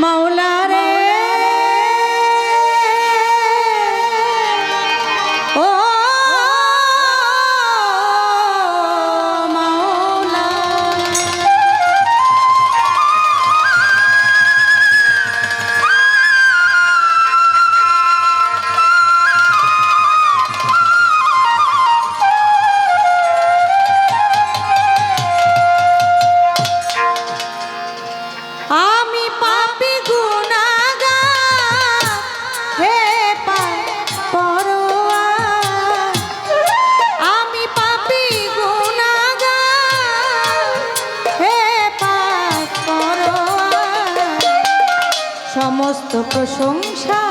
মাওলা সমস্ত প্রশংসা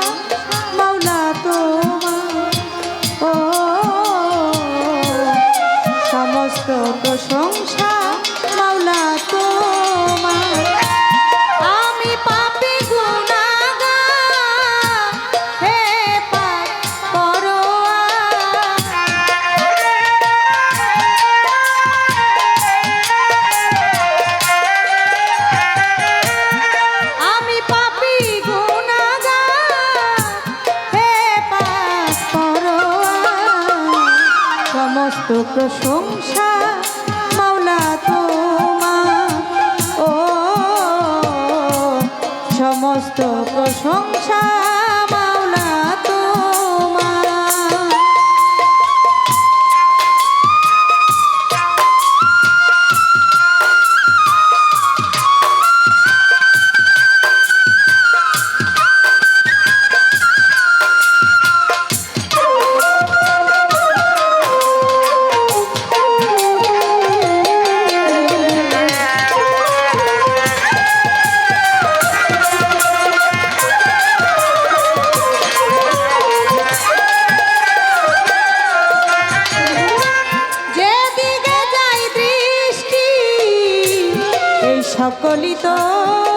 সমস্ত প্রশংসা। এই সকলই তো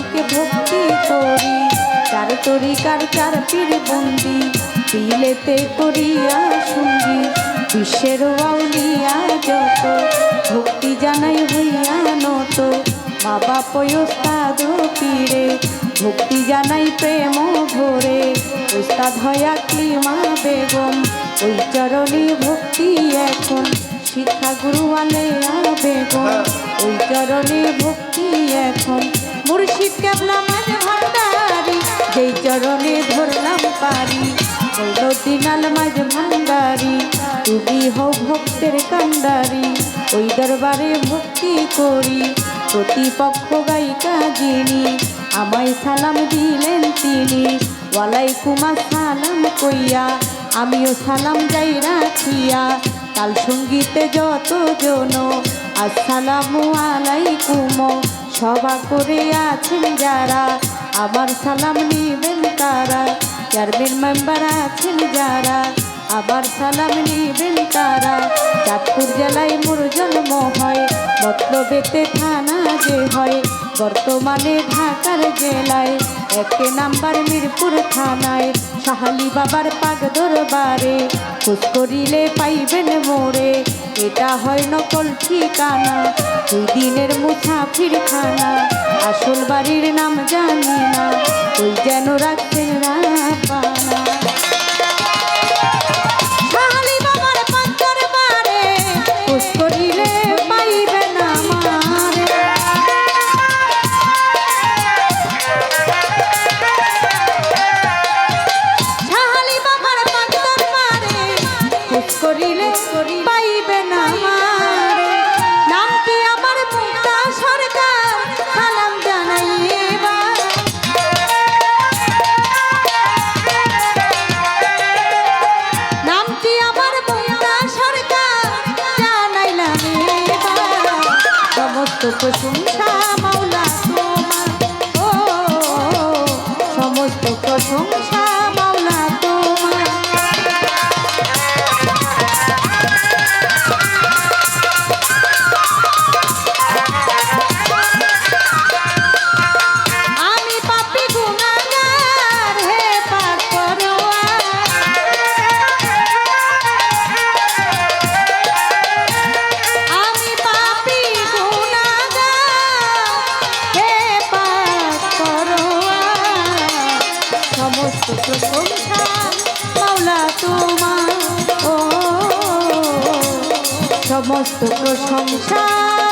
ইমামকে ভক্তি করি, চার তরিকার চার পীর বন্দি বিলেতে করিয়া শুনবি, বিশ্বের আউলিয়া যত, ভক্তি জানাই হইয়া নত মা বাপ ওস্তাদ পীরে, ভক্তি জানাই প্রেম ভরে ওস্তাদ হয়া ক্লিমা বেগম, ওই চরণে ভক্তি এখন, শিক্ষা গুরু আলেয়া বেগম, ওই চরণে ভক্তি এখন। মুর্শিদ কেবলা মাঝে ভান্ডারি, যেই চরণে ধরলাম পারি। দিনাল মাঝে ভান্ডারি, তুমি হও ভক্তের কান্ডারি ওই দরবারে ভক্তি করি। প্রতিপক্ষ গায়িকা যিনি, আমায় সালাম দিলেন তিনি। ওয়ালাইকুম সালাম কইয়া, আমিও সালাম যাই রাখিয়া। কাল সঙ্গীতে যত জন, আসসালামু আলাইকুম। সভা করে আছেন যারা, আমার সালাম নিবেন তারা। চেয়ারম্যান মেম্বার আছেন যারা আবার সালাম নিবেন তারা। চাঁদপুর জেলায় মোর জন্ম হয়, মতলবেতে থানা যে হয়। বর্তমানে ঢাকার জেলায় এক নাম্বার মিরপুর থানায়। সাহালি বাবার পাক দরবারে, খোঁজ করিলে পাইবেন মোরে। এটা হয় নকল ঠিকানা দুই দিনের মুসাফির খানা, আসল বাড়ির নাম জানি না, ওই যেন রাখছেন রাপানা সমস্ত প্রশংসা ও সমস্ত প্রশংসা।